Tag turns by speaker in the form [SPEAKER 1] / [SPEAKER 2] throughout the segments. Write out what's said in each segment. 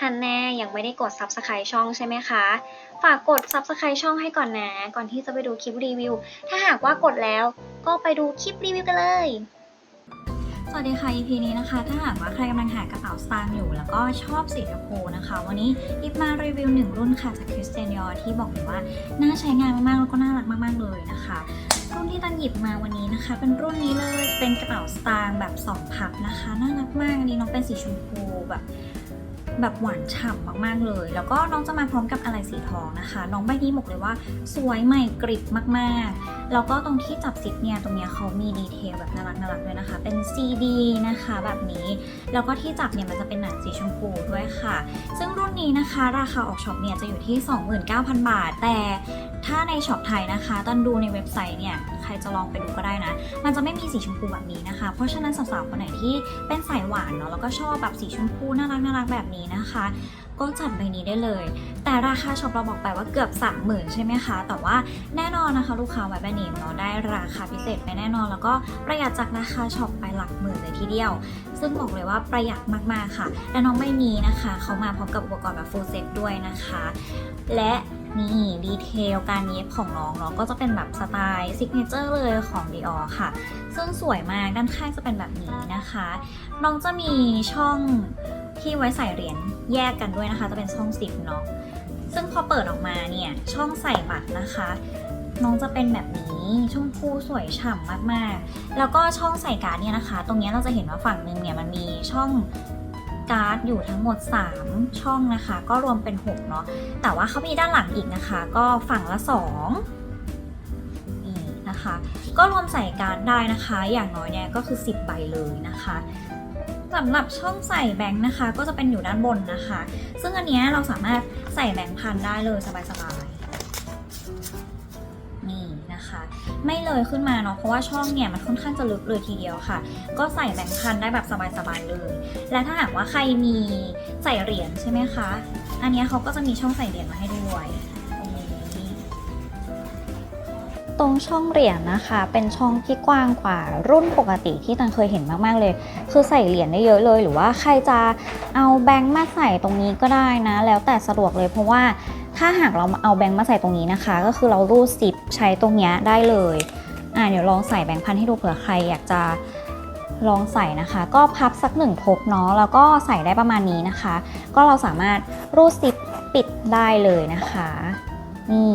[SPEAKER 1] ฮันแน่ยังไม่ได้กด Subscribe ช่องใช่ไหมคะ ฝากกด Subscribe ช่องให้ก่อนนะ ก่อนที่จะไปดูคลิปรีวิว ถ้าหากว่ากดแล้วก็ไปดูคลิปรีวิวกันเลย
[SPEAKER 2] สวัสดีค่ะ EP นี้นะคะ ถ้าหากว่าใครกำลังหากระเป๋าสตางค์อยู่ แล้วก็ชอบสีชมพูนะคะ วันนี้ยิบมารีวิวหนึ่งรุ่นค่ะจากคริสเตียนยอที่บอกเลยว่าน่าใช้งานมากๆแล้วก็น่ารักมากๆเลยนะคะรุ่นที่ตันหยิบมาวันนี้นะคะ เป็นรุ่นนี้เลยเป็นกระเป๋าสตางค์แบบสองพับนะคะน่ารักมากอันนี้น้องเป็นสีชมพูแบบ แบบหวานฉ่ำมากๆเลย แล้วก็น้องจะมาพร้อมกับอะไรสีทองนะคะ น้องใบนี้บอกเลยว่าสวยใหม่กริบมากๆ แล้วก็ตรงที่จับซิปเนี่ยตรงเนี้ยเขามีดีเทลแบบน่ารักน่ารักด้วยนะคะ เป็น CD นะคะแบบนี้ แล้วก็ที่จับเนี่ยมันจะเป็นหนังสีชมพูด้วยค่ะ ซึ่งรุ่นนี้นะคะ ราคาออกช็อปเนี่ยจะอยู่ที่ 29,000 บาท แต่ ถ้าในช็อปไทยนะคะตอนดูในเว็บไซต์เนี่ยใครจะลองไปดูก็ได้นะ มันจะไม่มีสีชมพูแบบนี้นะคะ เพราะฉะนั้นสาวๆคนไหนที่เป็นสายหวานเนาะแล้วก็ชอบแบบสีชมพูน่ารักน่ารักแบบนี้นะคะ ก็จัดใบนี้ได้เลย แต่ราคาช็อปเราบอกไปว่าเกือบ 30,000 ใช่ไหมคะ แต่ว่าแน่นอนนะคะ ลูกค้าไว้แบรนด์เนมเนาะได้ราคาพิเศษไปแน่นอน แล้วก็ประหยัดจากราคาช็อปไปหลักหมื่นเลยทีเดียว ซึ่งบอกเลยว่าประหยัดมากๆค่ะ และน้องไม่มีนะคะเขามาพร้อมกับอุปกรณ์แบบ full set ด้วยนะคะ และนี่ดีเทลการเย็บของน้องเนาะก็จะเป็นแบบสไตล์ซิกเนเจอร์เลยของ Dior ค่ะ ซึ่งสวยมากด้านข้างจะเป็นแบบนี้นะคะ น้องจะมีช่อง ที่ไว้ใส่เหรียญแยกกันด้วยนะคะ จะเป็นช่องซิปเนาะซึ่งพอเปิดออกมาเนี่ยช่องใส่บัตรนะคะ น้องจะเป็นแบบนี้ชมพูสวยฉ่ำมากๆ แล้วก็ช่องใส่การ์ดเนี่ยนะคะ ตรงนี้เราจะเห็นว่าฝั่งหนึ่งเนี่ยมันมีช่องการ์ดอยู่ทั้งหมด 3 ช่องนะคะ ก็รวมเป็น6เนาะแต่ว่าเขามีด้านหลังอีกนะคะ ก็ฝั่งละ2นี่นะคะ ก็รวมใส่การ์ดได้นะคะ อย่างน้อยเนี่ยก็คือ 10ใบเลยนะคะ สำหรับช่องใส่แบงค์นะคะ ก็จะเป็นอยู่ด้านบนนะคะ ซึ่งอันนี้เราสามารถใส่แบงค์พันได้เลยสบายๆนี่นะคะ ไม่เลยขึ้นมาเนาะเพราะว่าช่องเนี่ยมันค่อนข้างจะลึกเลยทีเดียวค่ะ ก็ใส่แบงค์พันได้แบบสบายๆเลย และถ้าหากว่าใครมีใส่เหรียญใช่ไหมคะ อันนี้เขาก็จะมีช่องใส่เหรียญมาให้ด้วย ตรงช่องเหรียญนะคะ เป็นช่องที่กว้างกว่ารุ่นปกติที่ตังเคยเห็นมากๆเลย คือใส่เหรียญได้เยอะเลย หรือว่าใครจะเอาแบงค์มาใส่ตรงนี้ก็ได้นะ แล้วแต่สะดวกเลยเพราะว่าถ้าหากเราเอาแบงค์มาใส่ตรงนี้นะคะ ก็คือเรารูดซิปใช้ตรงนี้ได้เลยอ่าเดี๋ยวลองใส่แบงค์พันให้ดูเผื่อใครอยากจะลองใส่นะคะ ก็พับสักหนึ่งทบเนาะแล้วก็ใส่ได้ประมาณนี้นะคะ ก็เราสามารถรูดซิปปิดได้เลยนะคะนี่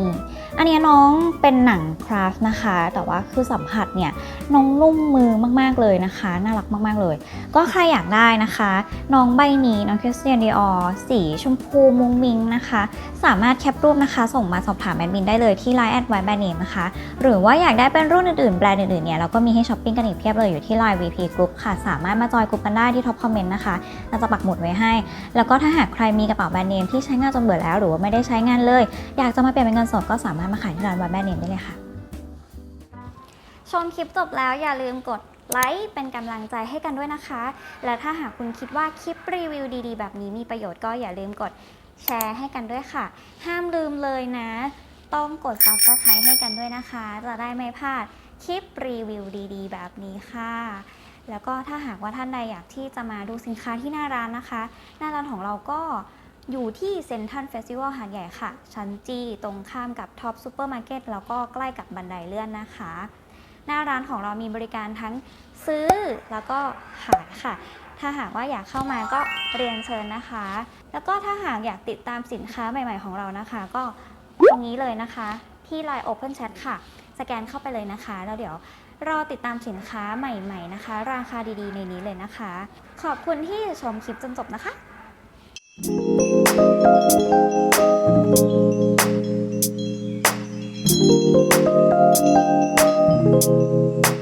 [SPEAKER 2] อันนี้น้องเป็นหนังคราฟต์นะคะ แต่ว่าคือสัมผัสเนี่ยน้องนุ่มมือมากๆเลยนะคะ น่ารักมากๆเลย ก็ใครอยากได้นะคะ น้องใบนี้น้องคริสเตียนดีออสีชมพูมุ้งมิงนะคะ สามารถแคปรูปนะคะ ส่งมาสอบถามแอดมินได้เลยที่ Line แอดไวแบรนด์เนมนะคะ หรือว่าอยากได้เป็นรุ่นอื่นๆแบรนด์อื่นๆเนี่ยเราก็มีให้ช้อปปิ้งกันอีกเพียบเลยอยู่ที่ Line VP Group ค่ะ สามารถมาจอยกลุ่มกันได้ที่ท็อปคอมเมนต์นะคะเราจะปักหมุดไว้ให้ แล้วก็ถ้าหากใครมีกระเป๋าแบรนด์เนมที่ใช้งานจนเบื่อแล้ว หรือว่าไม่ได้ใช้งานเลย อยากจะมาเปลี่ยนเป็นเงินสดก็สามารถมาขายที่ร้านวแบรนด์เนมได้เลยค่ะ
[SPEAKER 1] ชมคลิปจบแล้วอย่าลืมกดไลค์เป็นกำลังใจให้กันด้วยนะคะ และถ้าหากคุณคิดว่าคลิปรีวิวดีๆ แบบนี้มีประโยชน์ก็อย่าลืมกดแชร์ให้กันด้วยค่ะ ห้ามลืมเลยนะ ต้องกด subscribe ให้กันด้วยนะคะ จะได้ไม่พลาดคลิปรีวิวดี ๆ แบบนี้ค่ะ แล้วก็ถ้าหากว่าท่านใดอยากที่จะมาดูสินค้าที่หน้าร้านนะคะ หน้าร้านของเราก็ อยู่ที่เซ็นทรัลเฟสติวัลหาดใหญ่ค่ะ ชั้นจีตรงข้ามกับท็อปซูเปอร์มาร์เก็ตแล้วก็ใกล้กับบันไดเลื่อนนะคะ หน้าร้านของเรามีบริการทั้งซื้อแล้วก็ขายค่ะ ถ้าหากว่าอยากเข้ามาก็เรียนเชิญนะคะ แล้วก็ถ้าหากอยากติดตามสินค้าใหม่ๆของเรานะคะ ก็ตรงนี้เลยนะคะ ที่ Line Open Chat ค่ะ สแกนเข้าไปเลยนะคะ แล้วเดี๋ยวรอติดตามสินค้าใหม่ๆนะคะ ราคาดีๆ ในนี้เลยนะคะ ขอบคุณที่ชมคลิปจนจบนะคะ
[SPEAKER 3] Thank Thank you.